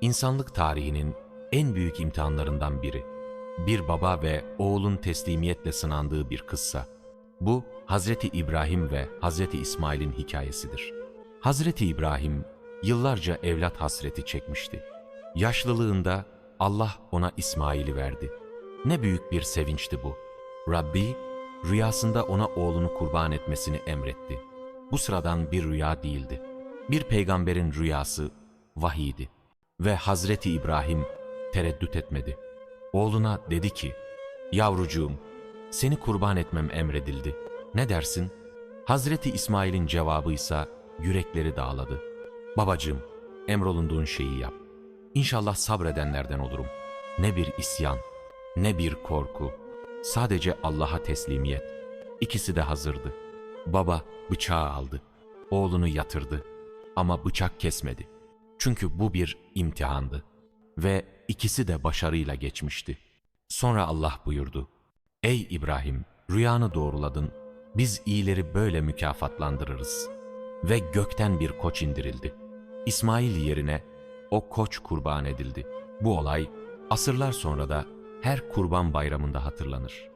İnsanlık tarihinin en büyük imtihanlarından biri. Bir baba ve oğulun teslimiyetle sınandığı bir kıssa. Bu Hazreti İbrahim ve Hazreti İsmail'in hikayesidir. Hazreti İbrahim yıllarca evlat hasreti çekmişti. Yaşlılığında Allah ona İsmail'i verdi. Ne büyük bir sevinçti bu. Rabbi rüyasında ona oğlunu kurban etmesini emretti. Bu sıradan bir rüya değildi. Bir peygamberin rüyası vahiydi. Ve Hazreti İbrahim tereddüt etmedi. Oğluna dedi ki, Yavrucuğum, seni kurban etmem emredildi. Ne dersin? Hazreti İsmail'in cevabıysa yürekleri dağladı. Babacığım, emrolunduğun şeyi yap. İnşallah sabredenlerden olurum. Ne bir isyan, ne bir korku. Sadece Allah'a teslimiyet. İkisi de hazırdı. Baba bıçağı aldı. Oğlunu yatırdı. Ama bıçak kesmedi. Çünkü bu bir imtihandı. Ve ikisi de başarıyla geçmişti. Sonra Allah buyurdu. Ey İbrahim, rüyanı doğruladın. Biz iyileri böyle mükafatlandırırız. Ve gökten bir koç indirildi. İsmail yerine o koç kurban edildi. Bu olay asırlar sonra da her kurban bayramında hatırlanır.